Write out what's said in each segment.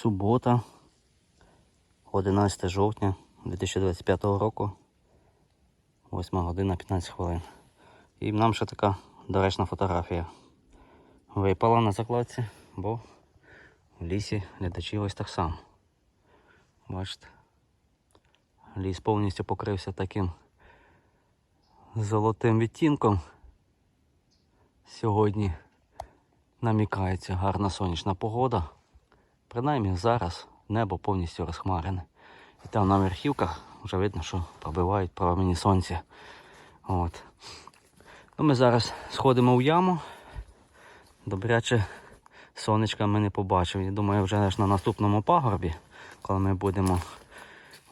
Субота, 11 жовтня 2025 року, 8 година 15 хвилин. І нам ще така доречна фотографія. Випала на закладці, бо в лісі глядачі ось так само. Бачите? Ліс повністю покрився таким золотим відтінком. Сьогодні намікається гарна сонячна погода. Принаймні зараз небо повністю розхмарене. І там на верхівках вже видно, що пробивають промені сонця. От. Ну, ми зараз сходимо в яму. Добряче сонечка ми не побачимо. Я думаю, вже на наступному пагорбі, коли ми будемо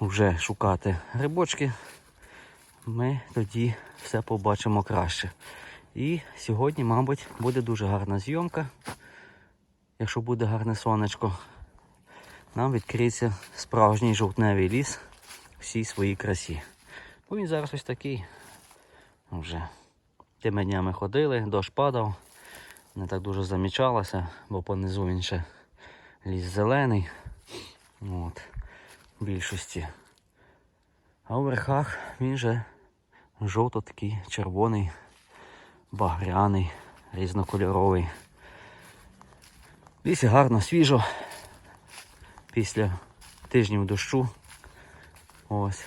вже шукати грибочки, ми тоді все побачимо краще. І сьогодні, мабуть, буде дуже гарна зйомка. Якщо буде гарне сонечко, нам відкриється справжній жовтневий ліс всій своїй красі. Бо він зараз ось такий. Вже тими днями ходили, дощ падав, не так дуже замічалося, бо понизу він ще ліс зелений. От, в більшості. А в верхах він вже жовто такий червоний, багряний, різнокольоровий. Лісі гарно, свіжо. Після тижнів дощу. Ось.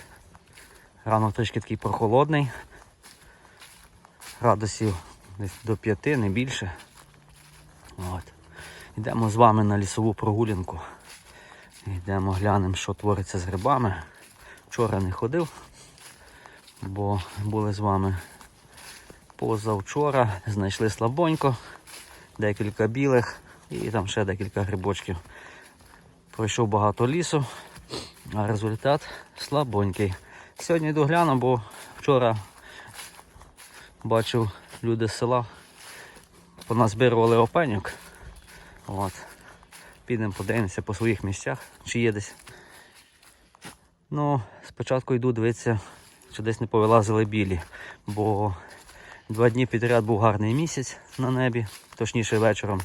Ранок трішки такий прохолодний. Градусів десь до п'яти, не більше. От. Йдемо з вами на лісову прогулянку. Йдемо глянемо, що твориться з грибами. Вчора не ходив, бо були з вами позавчора, знайшли слабонько, декілька білих і там ще декілька грибочків. Пройшов багато лісу, а результат слабонький. Сьогодні йду гляну, бо вчора бачив люди з села, поназбирували опеньок. От. Підемо подивимося по своїх місцях, чи є десь. Ну, спочатку йду дивитися, чи десь не повилазили білі, бо два дні підряд був гарний місяць на небі, точніше вечором.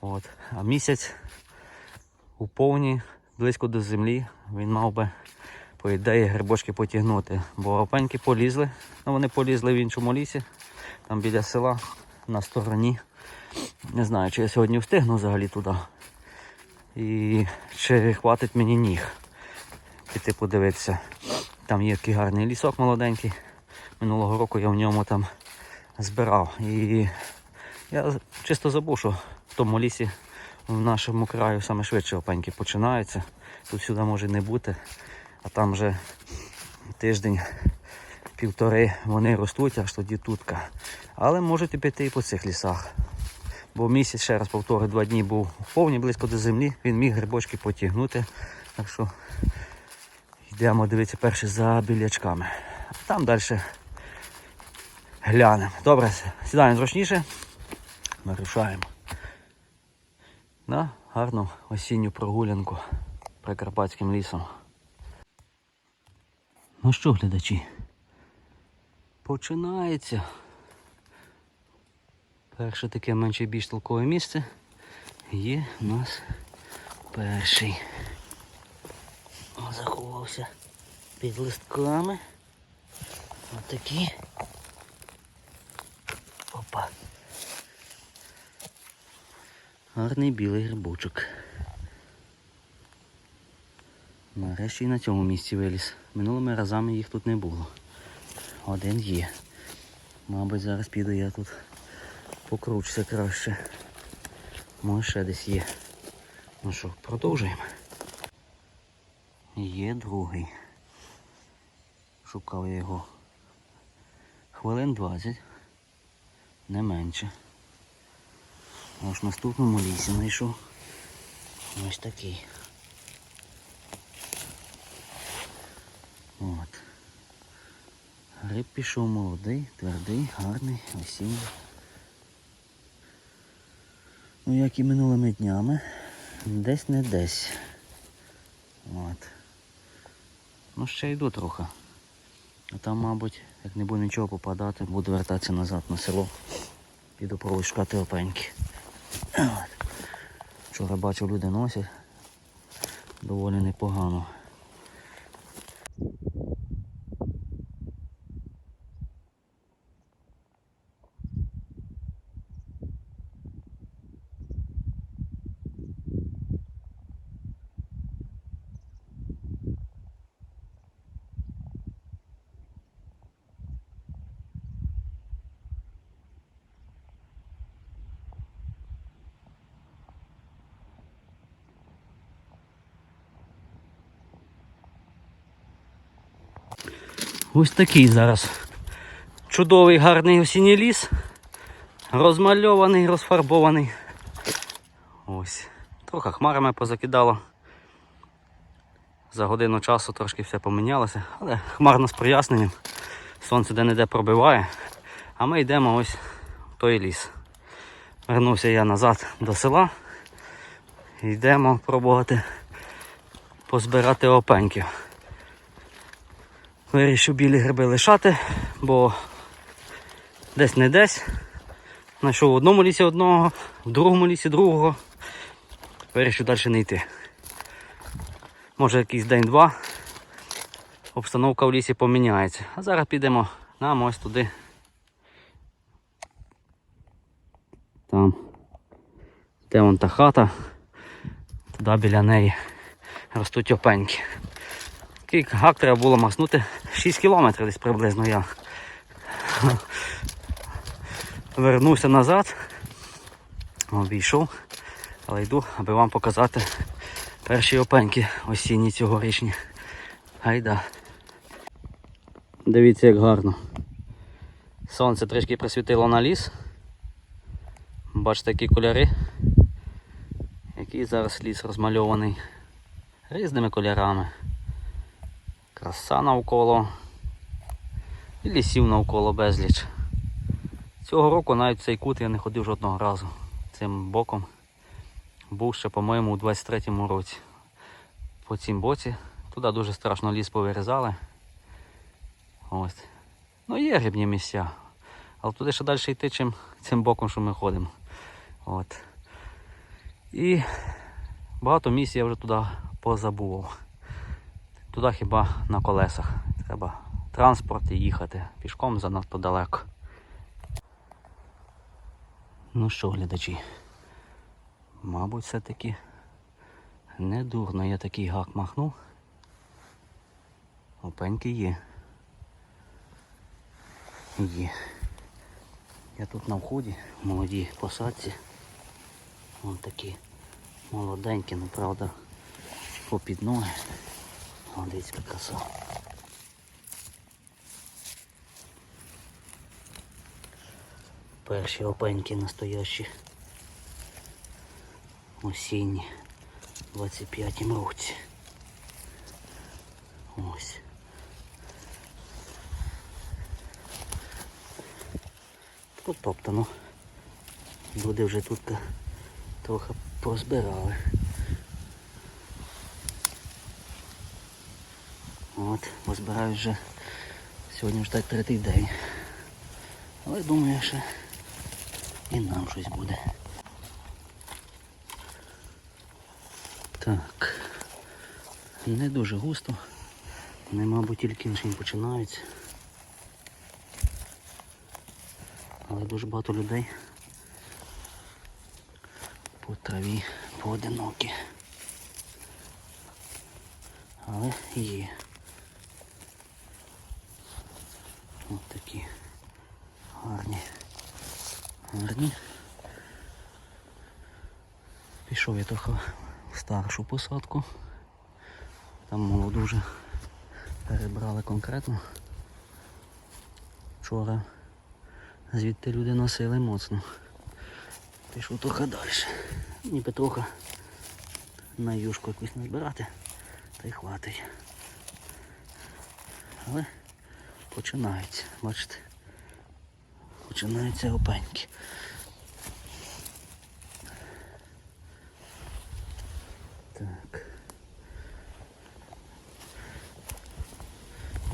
От. А місяць у повні, близько до землі, він мав би, по ідеї, грибочки потягнути. Бо опеньки полізли, ну вони полізли в іншому лісі, там біля села, на стороні. Не знаю, чи я сьогодні встигну взагалі туди. І чи хватить мені ніг піти подивитися. Там є такий гарний лісок молоденький. Минулого року я в ньому там збирав. І я чисто забув, що тому лісі в нашому краю саме швидше опеньки починаються. Тут сюди може не бути, а там вже тиждень, півтори вони ростуть, аж тоді тутка. Але можете піти і по цих лісах. Бо місяць, ще раз повторю, два дні був повні близько до землі, він міг грибочки потягнути. Так що йдемо дивитися перше за білячками. А там далі глянемо. Добре, сідаємо зручніше. Вирушаємо на гарну осінню прогулянку прикарпатським лісом. Ну що, глядачі? Починається. Перше таке менше більш толкове місце є у нас перший. Заховався під листками. Отакі. Опа. Гарний білий грибочок. Нарешті і на цьому місці виліз. Минулими разами їх тут не було. Один є. Мабуть, зараз піду я тут покручся краще. Може ще десь є. Ну що, продовжуємо. Є другий. Шукав я його хвилин 20, не менше. Аж в наступному лісі знайшов. Ось такий. От. Гриб пішов молодий, твердий, гарний, осінній. Ну, як і минулими днями, десь не десь. От. Ну ще йду трохи. А там, мабуть, як не буде нічого попадати, буду вертатися назад на село. Піду пробую шукати опеньки. Вчора бачив, люди носять. доволі непогано. Ось такий зараз чудовий гарний осінній ліс. Розмальований, розфарбований. Ось. Трохи хмарами позакидало. За годину часу трошки все помінялося, але хмарно з проясненням. Сонце де-не-де пробиває. А ми йдемо ось в той ліс. Вернувся я назад до села. Йдемо пробувати позбирати опеньків. Вирішив білі гриби лишати, бо десь не десь. Знайшов в одному лісі одного, в другому лісі другого. Вирішив далі не йти. Може якийсь день-два. Обстановка в лісі поміняється. А зараз підемо нам ось туди. Там. Де вон та хата. Туди біля неї ростуть опеньки. Скільки гак треба було маснути? 6 кілометрів десь приблизно я. Вернувся назад, обійшов, але йду, аби вам показати перші опеньки осінні цьогорічні. Гайда. Дивіться, як гарно. Сонце трішки присвітило на ліс. Бачите, які кольори. Який зараз ліс розмальований різними кольорами. Краса навколо. І лісів навколо безліч. Цього року навіть в цей кут я не ходив жодного разу. Цим боком був ще, по-моєму, у 23-му році. По цім боці. Туди дуже страшно ліс повирізали. Ось. Ну є грибні місця. Але туди ще далі йти, чим цим боком, що ми ходимо. От. І багато місць я вже туди позабував. Туди хіба на колесах. Треба транспорт і їхати. Пішком занадто далеко. Ну що, глядачі? Мабуть, все-таки не дурно я такий гак махнув. Опеньки є. Є. Я тут на вході, в молодій посадці. Вон такі молоденькі, ну правда, попід ноги. О, дивіться, яка. Перші опеньки настоящі. Осінні. 25-м році. Ось. Потоптано. Люди вже тут трохи позбирали. От, позбираю вже сьогодні так третій день. Але думаю, що і нам щось буде. Так. Не дуже густо. Вони, мабуть, тільки лише починаються. Але дуже багато людей по траві поодинокі. Але є. Ось такі гарні. Гарні. Пішов я трохи в старшу посадку. Там молоду вже перебрали конкретно. Вчора звідти люди носили моцно. Пішов трохи далі. Ніби трохи на юшку якусь назбирати, та й хватить. Але починаються, бачите, починаються опеньки. Так.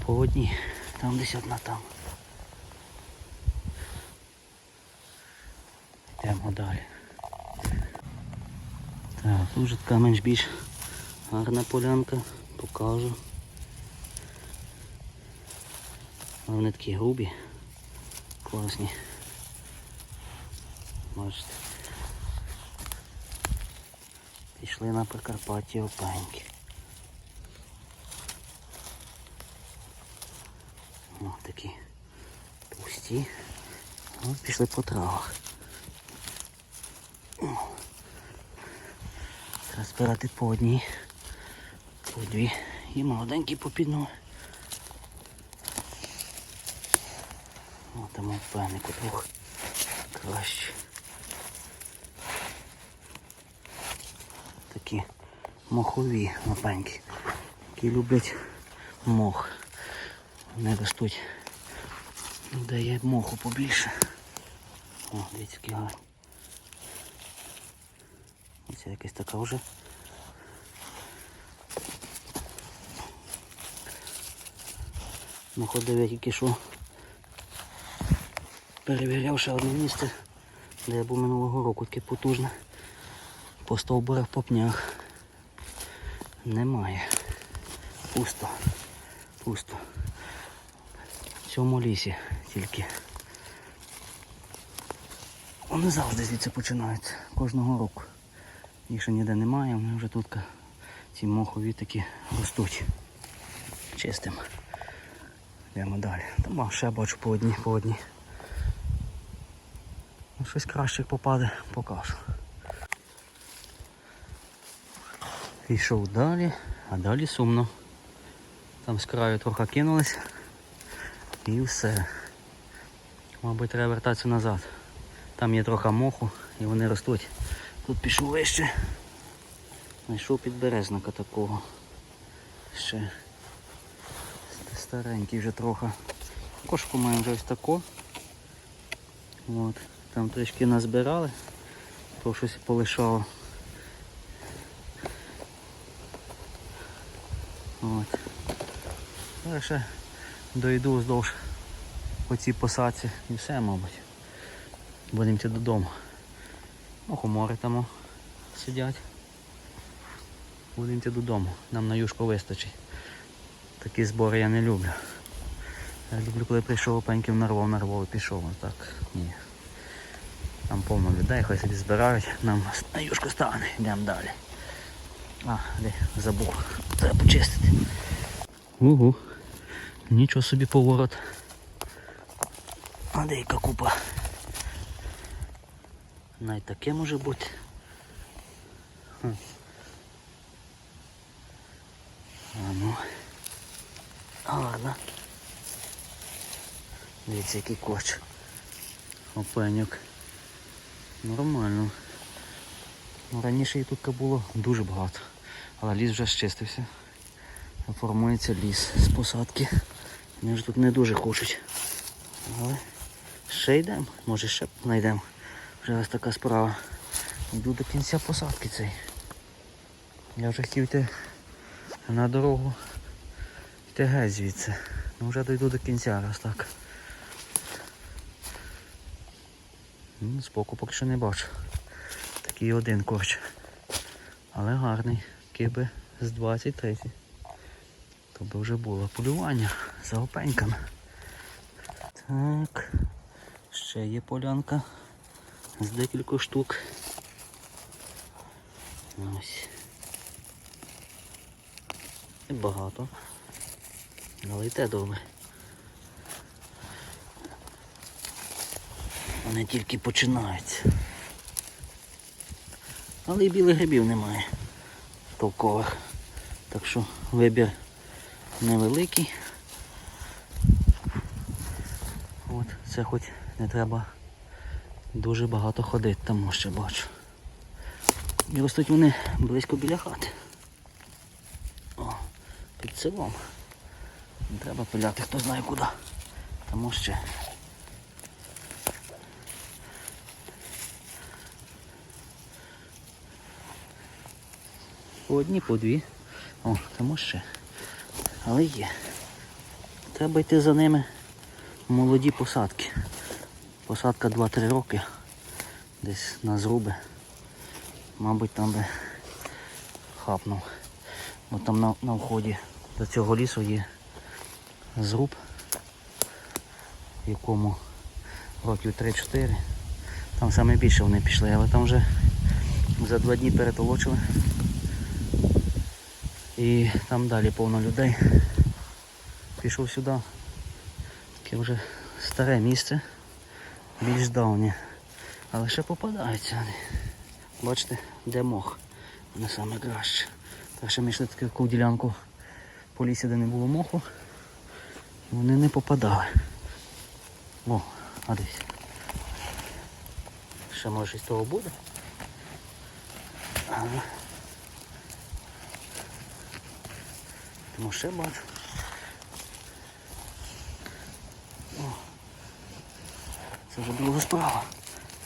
По одній, там десь одна там. Йдемо далі. Так, тут вже така менш більш Гарна полянка, покажу. А Вони такі грубі, класні. Бачите. Пішли на Прикарпатті опеньки. О, такі пусті. От пішли по травах. О. Треба збирати по одній, по дві і молоденькі попіднули. Там опеннику двох краще. Такі мохові лапеньки, які люблять мох. Вони ростуть, де є моху побільше. О, дивіться, які гарні. Ось якась така вже. Ну ходив я тільки що. Перевіряв ще одне місце, де я був минулого року, таке потужне. По стовбурах по пнях. Немає. Пусто. Пусто. В цьому лісі тільки. Вони завжди звідси починаються. Кожного року. Їх ще ніде немає, вони вже тут ці мохові такі ростуть. Чистим. Йдемо далі. Там ще бачу по одній, по одній. Ну, щось краще попаде, покажу. Пішов далі, а далі сумно. Там з краю трохи кинулись і все. Мабуть, треба вертатися назад. Там є трохи моху і вони ростуть. Тут пішов вище. Знайшов підберезнака такого. Ще старенький вже трохи. Кошку маємо вже ось тако. От. Там трішки назбирали, то щось полишало. От. Зараз ще дойду вздовж по цій посадці і все, мабуть. Будемо йти додому. Мухомори там сидять. Будемо йти додому. Нам на юшку вистачить. Такі збори я не люблю. Я люблю, коли прийшов опеньків нарвав, нарвав і пішов. Так ні. Там повно людей, хай собі збирають, нам на юшку стане, йдемо далі. А, де, забув. Треба почистити. Угу. Нічого собі поворот. А де яка купа? Навіть таке може бути. А ну. А, ладно. Дивіться, який коч. Опеньок. Нормально. Ну, раніше і тут було дуже багато. Але ліс вже щистився. Формується ліс з посадки. Вони ж тут не дуже хочуть. Але ще йдемо, може ще знайдемо. Вже ось така справа. Йду до кінця посадки цей. Я вже хотів йти на дорогу. Йти геть звідси. Ну вже дойду до кінця раз так. Збоку поки що не бачу. Такий один корч. Але гарний. Киби з 23. То би вже було полювання за опеньками. Так. Ще є полянка з декілька штук. Ось. І багато. Але й те добре. Вони тільки починаються. Але і білих грибів немає толкових. Так що вибір невеликий. От, це хоч не треба дуже багато ходити, там ще бачу. І ростуть вони близько біля хати. О, під селом. Не треба пиляти, хто знає куди. Тому ще. По одні, по дві. О, тому ще. Але є. Треба йти за ними молоді посадки. Посадка 2-3 роки. Десь на зруби. Мабуть, там би хапнув. От там на, на вході до цього лісу є зруб, якому років 3-4. Там саме більше вони пішли, але там вже за два дні перетолочили. І там далі повно людей. Пішов сюди. Таке вже старе місце, більш давнє. Але ще попадаються. Бачите, де мох. Не саме краще. Так що ми йшли таку ділянку по лісі, де не було моху. Вони не попадали. О, а десь. Ще може з того буде. Ага. Тому ще бачу. О. Це вже друга справа.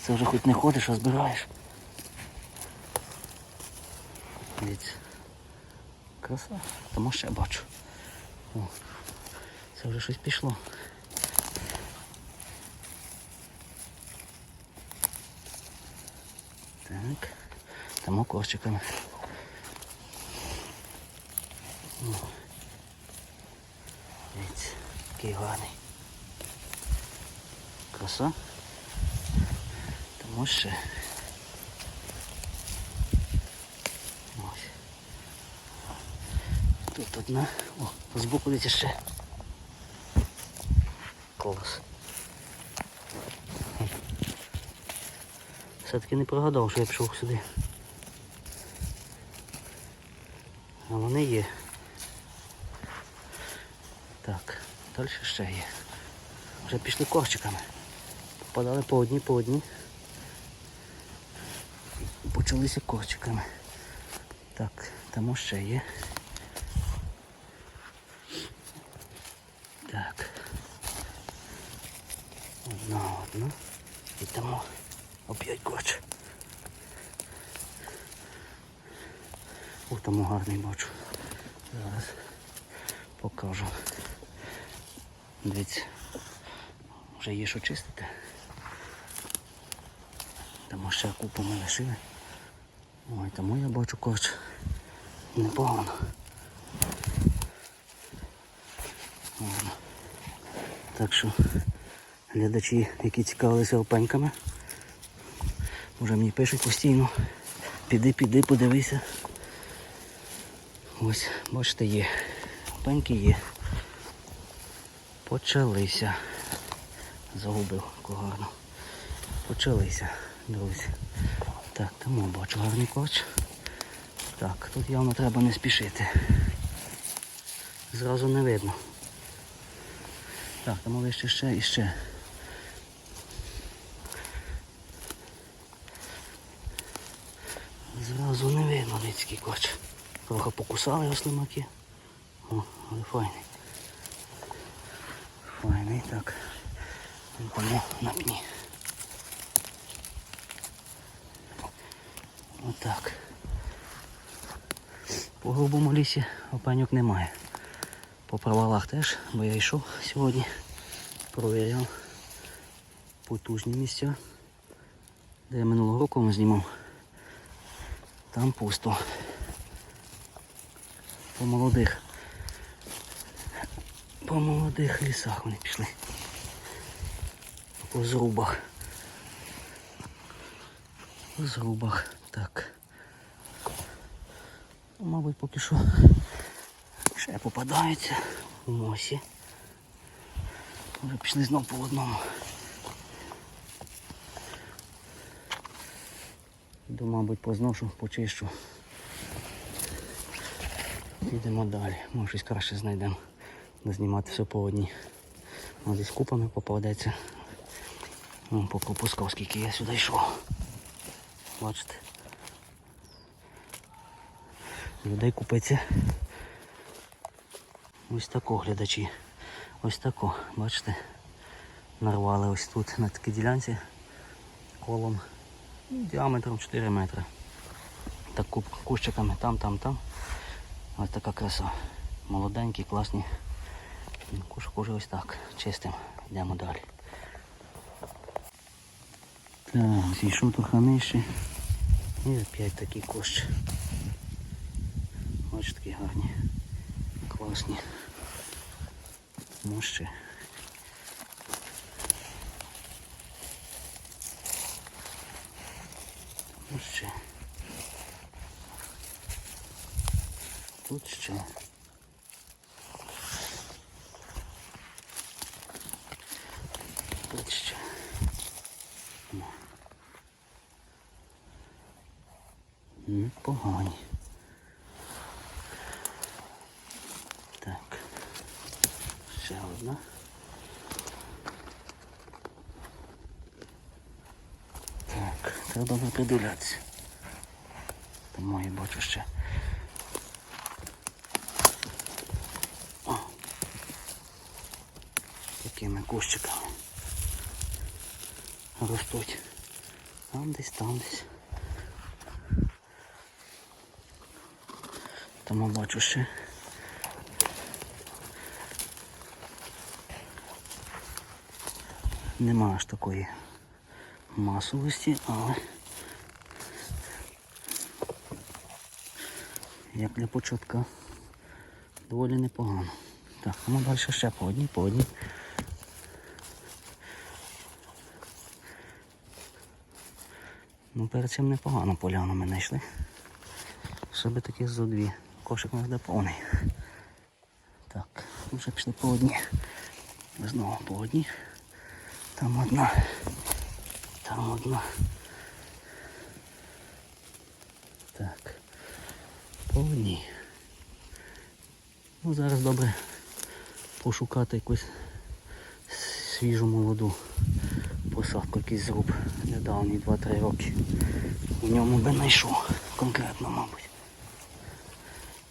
Це вже хоч не ходиш, а збираєш. Дивіться. Краса. Тому ще бачу. О. Це вже щось пішло. Так. Тому корчиками. О. Дивіться, який гарний. Краса. Тому ще. Ось. Тут одна. О, збоку дивіться ще. Клас. Все-таки не прогадав, що я пішов сюди. А вони є. Так, далі ще є. Вже пішли корчиками. Попадали по одній, по одній. Почалися корчиками. Так, тому ще є. Так. Одна, одна. І тому оп'ять корч. Ух, тому гарний бачу. Зараз покажу. Дивіться, вже є що чистити. Тому ще купу ми лишили. Ой, тому я бачу корч. Непогано. Ладно. Так що глядачі, які цікавилися опеньками, вже мені пишуть постійно. Піди, піди, подивися. Ось, бачите, є. Опеньки є. Почалися. Загубив когарну. Почалися, друзі. Так, тому бачу гарний коч. Так, тут явно треба не спішити. Зразу не видно. Так, там лише ще і ще. Зразу не видно людський коч. Трохи покусали його слимаки. О, але файний. Файний, так. Тому на пні. Отак. По грубому лісі опаньок немає. По провалах теж, бо я йшов сьогодні, провіряв потужні місця, де я минулого року знімав. Там пусто. По молодих. По молодих лісах вони пішли. По зрубах. По зрубах. Так. Ну, Мабуть, поки що ще попадаються у мосі. Вже пішли знов по одному. Йду, мабуть, позношу, почищу. Йдемо далі. Може щось краще знайдемо. Знімати все по одній. Ось десь купами попадеться. Вон по пропускав, скільки я сюди йшов. Бачите. Людей купиться. Ось тако глядачі. Ось тако, бачите? Нарвали ось тут на такій ділянці колом ну, діаметром 4 метри. Так кущиками там, там, там. Ось така краса. Молоденькі, класні. Уже ось так. Чистим. Йдемо далі. Так, зійшов трохи нижче. І опять такий кущ. Ось такі гарні. Класні. Мощі. Ще. Тут ще. Тут ще. Ну. Непогані. Так. Ще одна. Так, треба добре придивлятися. Я бачу ще. О. Такими кущиками. Ростуть. Там десь, там десь. Тому бачу ще. Нема аж такої масовості, але як для початка доволі непогано. Так, ну далі ще по одній, по одній. Ну перед цим непогано поляну ми знайшли. Ще би таких зо дві. Кошик у нас де повний. Так, вже пішли по одній. Знову по одній. Там одна. Там одна. Так. По одній. Ну зараз добре пошукати якусь свіжу молоду посадку, якийсь зруб недавній 2-3 роки. У ньому би знайшов конкретно, мабуть.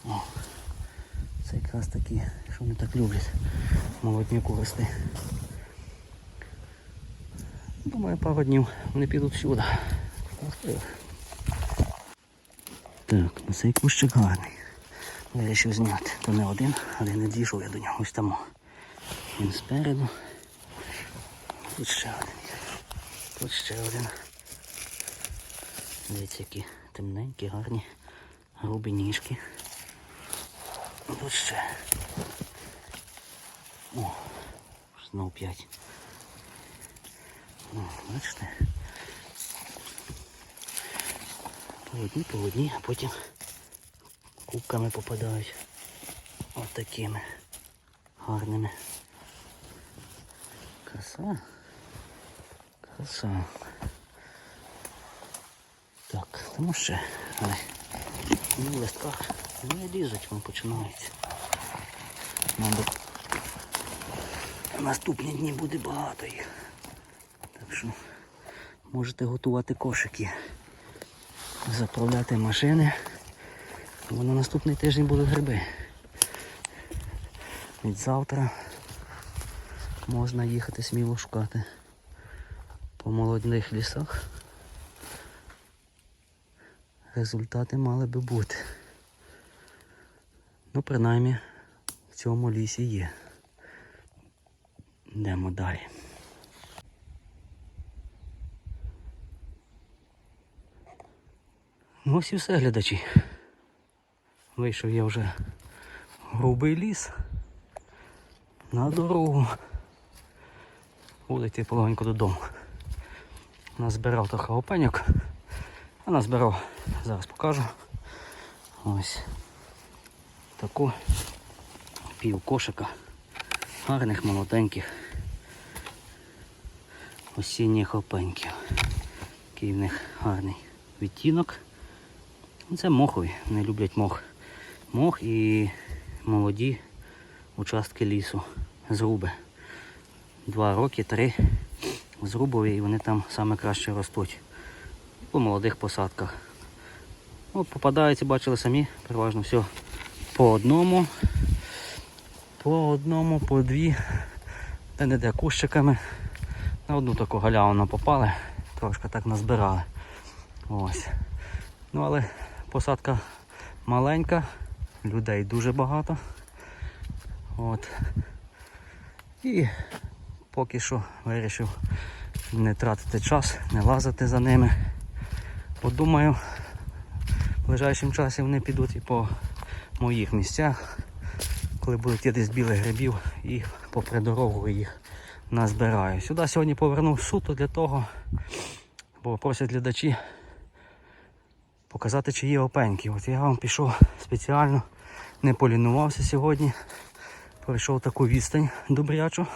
О, це якраз такі, що вони так люблять молодні куристи. Думаю, пару днів вони підуть сюди. Так, ну цей кущик гарний. Вирішив зняти. То не один, але не дійшов я до нього. Ось там. Він спереду. Тут ще один. Тут ще один. Дивіться, які темненькі, гарні, грубі ніжки. Тут ще. О, знов п'ять. О, бачите? По одній, по одній, а потім кубками попадають. От такими гарними. Краса. Краса. Так, тому ще, але ну, в листках не лізуть, вони починаються. Мабуть, наступні дні буде багато їх. Так що можете готувати кошики, заправляти машини, бо на наступний тиждень будуть гриби. Від завтра можна їхати сміло шукати по молодних лісах. Результати мали би бути. Принаймні, в цьому лісі є. Йдемо далі. Ну ось і все, глядачі. Вийшов я вже грубий ліс на дорогу. Буду йти полегенько додому. Назбирав трохи опеньок. А назбирав, зараз покажу. Ось таку пів кошика гарних молоденьких осінніх опеньків. Такий в них гарний відтінок. Ну, Це мохові, вони люблять мох. Мох і молоді участки лісу, зруби. Два роки, три зрубові і вони там саме краще ростуть. По молодих посадках. От попадаються, бачили самі, переважно все по одному, по одному, по дві, де не де кущиками. На одну таку галявину попали, трошки так назбирали. Ось. Ну але посадка маленька, людей дуже багато. От. І поки що вирішив не тратити час, не лазити за ними. Подумаю, в ближайшому часі вони підуть і по моїх місцях, коли будуть йти з білих грибів і попри дорогу їх назбираю. Сюди сьогодні повернув суто для того, бо просять глядачі показати, чи є опеньки. От я вам пішов спеціально, не полінувався сьогодні. Пройшов таку відстань добрячу,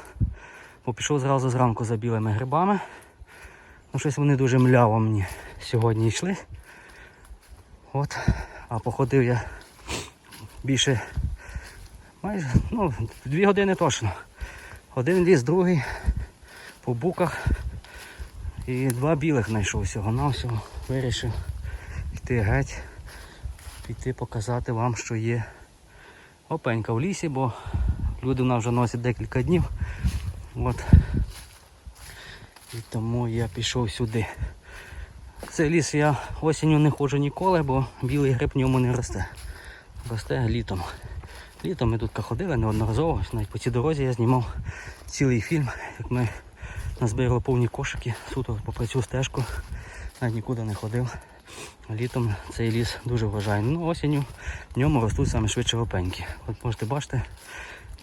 бо пішов зразу зранку за білими грибами. Ну, щось вони дуже мляво мені сьогодні йшли. От, а походив я більше майже ну, дві години точно. Один ліс, другий по буках. І два білих знайшов всього навсього Вирішив йти геть, піти показати вам, що є опенька в лісі, бо люди в нас вже носять декілька днів. От. І тому я пішов сюди. Цей ліс я осінню не ходжу ніколи, бо білий гриб в ньому не росте. Росте літом. Літом ми тут ходили неодноразово, навіть по цій дорозі я знімав цілий фільм, як ми назбирали повні кошики, суто попри цю стежку, навіть нікуди не ходив. Літом цей ліс дуже вважайний. Ну, осінню в ньому ростуть саме швидше опеньки. От можете бачити,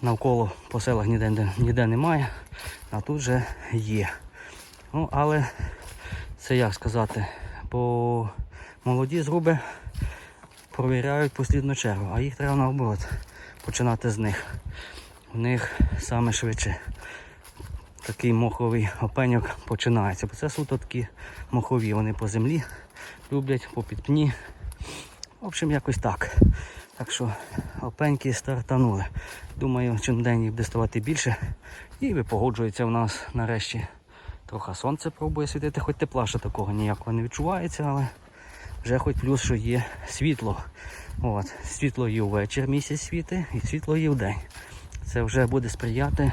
навколо по селах ніде, ніде немає, а тут вже є. Ну, але це як сказати, бо молоді зруби провіряють послідну чергу, а їх треба наоборот починати з них. У них саме швидше такий моховий опеньок починається. Бо це суто такі мохові, вони по землі люблять, по підпні. В общем, якось так. Так що опеньки стартанули. Думаю, чим день їх буде ставати більше. І випогоджується в нас нарешті. Трохи сонце пробує світити, хоч тепла ще такого ніякого не відчувається, але вже хоч плюс, що є світло. От, Світло є ввечір місяць світи і світло є вдень. Це вже буде сприяти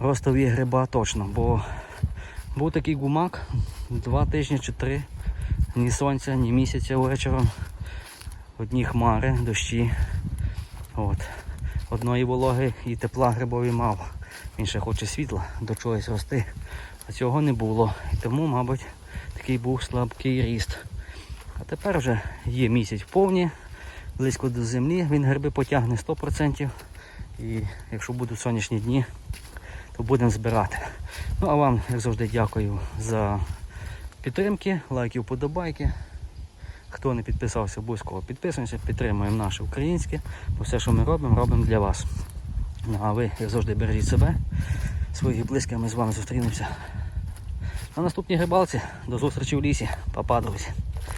ростові гриба точно, бо був такий гумак два тижні чи три, ні сонця, ні місяця вечором. Одні хмари, дощі. От. Одної вологи і тепла грибові мав. Він ще хоче світла до чогось рости. А цього не було. І тому, мабуть, такий був слабкий ріст. А тепер вже є місяць повні, близько до землі, він гриби потягне 100%. І якщо будуть сонячні дні, то будемо збирати. Ну а вам, як завжди, дякую за підтримки, лайки, вподобайки. Хто не підписався, обов'язково підписуємося, підтримуємо наше українське, бо все, що ми робимо, робимо для вас. Ну а ви, як завжди, бережіть себе, своїх близьких, ми з вами зустрінемося. На наступній грибалці. До зустрічі в лісі. Па-па, друзі.